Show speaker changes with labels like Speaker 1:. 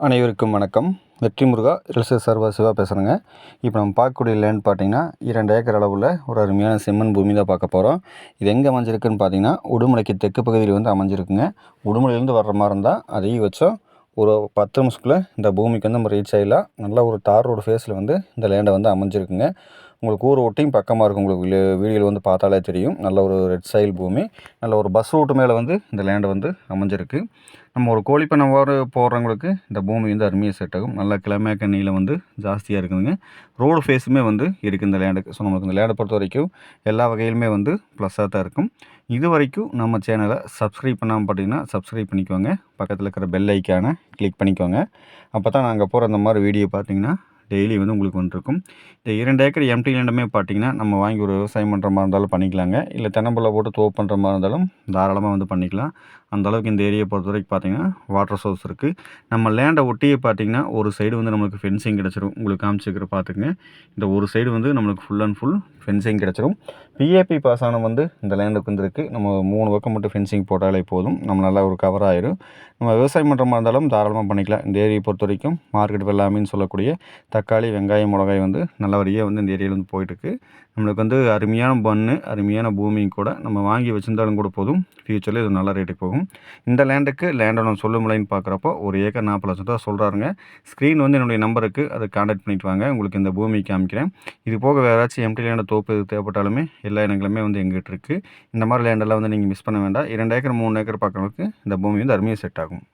Speaker 1: அனைவருக்கும் வணக்கம். வெற்றி முருகா ரில்சர் சர்வா சிவா பேசுகிறேங்க இப்போ நம்ம பார்க்கக்கூடிய லேண்ட் பார்த்தீங்கன்னா இரண்டு ஏக்கர் அளவில் ஒரு அருமையான செம்மண் பூமி தான் பார்க்க போகிறோம் இது எங்கே அமைஞ்சிருக்குன்னு பார்த்தீங்கன்னா உடுமலைக்கு தெற்கு பகுதியில் வந்து அமைஞ்சிருக்குங்க. உடுமலையிலேருந்து வர்ற மாதிரி இருந்தால் அதிகபட்சம் ஒரு பத்து நிமிஷத்துக்குள்ளே இந்த பூமிக்கு வந்து நம்ம ரீச் ஆகிடலாம் நல்ல ஒரு தார் ரோடு ஃபேஸில் வந்து இந்த லேண்டை வந்து அமைஞ்சிருக்குங்க. உங்களுக்கு ஊர் ஒட்டியும் பக்கமாக இருக்கும். உங்களுக்கு வீடியோவில் வந்து பார்த்தாலே தெரியும். நல்ல ஒரு ரெட் சைல் பூமி. நல்ல ஒரு பஸ் ரூட்டு மேலே வந்து இந்த லேண்டை வந்து அமைஞ்சிருக்கு. நம்ம ஒரு கோழிப்பண்ணை பண்ணை போடுறவங்களுக்கு இந்த பூமி வந்து அருமையாக செட் ஆகும். நல்லா கிழமை கண்ணியில் வந்து ஜாஸ்தியாக இருக்குதுங்க. ரோடு ஃபேஸுமே வந்து இருக்குது இந்த லேண்டுக்கு ஸோ நமக்கு இந்த லேண்டை பொறுத்த வரைக்கும் எல்லா வகையிலுமே வந்து ப்ளஸ்ஸாக தான் இருக்கும். இது வரைக்கும் நம்ம சேனலை சப்ஸ்கிரைப் பண்ணாமல் பார்த்தீங்கன்னா சப்ஸ்கிரைப் பண்ணிக்கோங்க. பக்கத்தில் இருக்கிற பெல் ஐக்கானை கிளிக் பண்ணிக்கோங்க. அப்போ தான் நாங்கள் போகிற அந்த மாதிரி வீடியோ பார்த்தீங்கன்னா டெய்லி வந்து உங்களுக்கு வந்துருக்கும். இந்த இரண்டு ஏக்கர் எம்டி லேண்டுமே பார்த்தீங்கன்னா நம்ம வாங்கி ஒரு விவசாயம் பண்ணுற மாதிரி இருந்தாலும் பண்ணிக்கலாங்க. இல்லை தென்னம்பிள்ளை போட்டு தோப்பு பண்ணுற மாதிரி இருந்தாலும் தாராளமாக வந்து பண்ணிக்கலாம். அந்தளவுக்கு இந்த ஏரியை பொறுத்த வரைக்கும் பார்த்தீங்கன்னா வாட்டர் சோர்ஸ் இருக்குது நம்ம லேண்டை ஒட்டியே பார்த்தீங்கன்னா ஒரு சைடு வந்து நம்மளுக்கு ஃபென்சிங் கிடச்சிரும். உங்களுக்கு காமிச்சிக்கிற பார்த்துக்குங்க இந்த ஒரு சைடு வந்து நம்மளுக்கு ஃபுல் அண்ட் ஃபுல் ஃபென்சிங் கிடச்சிரும். பிஏபி பாசானம் வந்து இந்த லேண்டுக்கு வந்துருக்கு. நம்ம மூணு பக்கம் மட்டும் ஃபென்சிங் போட்டாலே போதும். நம்ம நல்லா ஒரு கவர் ஆயிரும். நம்ம விவசாயம் பண்ணுறமா இருந்தாலும் தாராளமாக பண்ணிக்கலாம். இந்த ஏரியை பொறுத்த வரைக்கும் மார்க்கெட் வெள்ளாமின்னு சொல்லக்கூடிய தக்காளி வெங்காயம் மிளகாய் வந்து நல்லபடியாக வந்து இந்த ஏரியாவில் வந்து போயிட்டுருக்கு நம்மளுக்கு வந்து அருமையான பண்ணு அருமையான பூமியும் கூட நம்ம வாங்கி வச்சுருந்தாலும் கூட போதும். ஃப்யூச்சரில் இது நல்ல ரேட்டுக்கு போகும். இந்த லேண்டுக்கு லேண்டை சொல்லும் முலைன்னு பார்க்குறப்போ ஒரு ஏக்கர் நாற்பது லட்சம் ரூபா சொல்கிறாருங்க ஸ்க்ரீன் வந்து என்னுடைய நம்பருக்கு அதை காண்டாக்ட் பண்ணிட்டு வாங்க. உங்களுக்கு இந்த பூமி காமிக்கிறேன். இது போக வேறு ஏதாச்சும் எம்டி லேண்டை தோப்பு தேவைப்பட்டாலுமே எல்லா இடங்களுமே வந்து எங்கிட்ட இருக்குது இந்த மாதிரி லேண்டெல்லாம் வந்து நீங்கள் மிஸ் பண்ண வேண்டாம். இரண்டு ஏக்கர் மூணு ஏக்கர் பார்க்குறவங்களுக்கு இந்த பூமி வந்து அருமையாக செட் ஆகும்.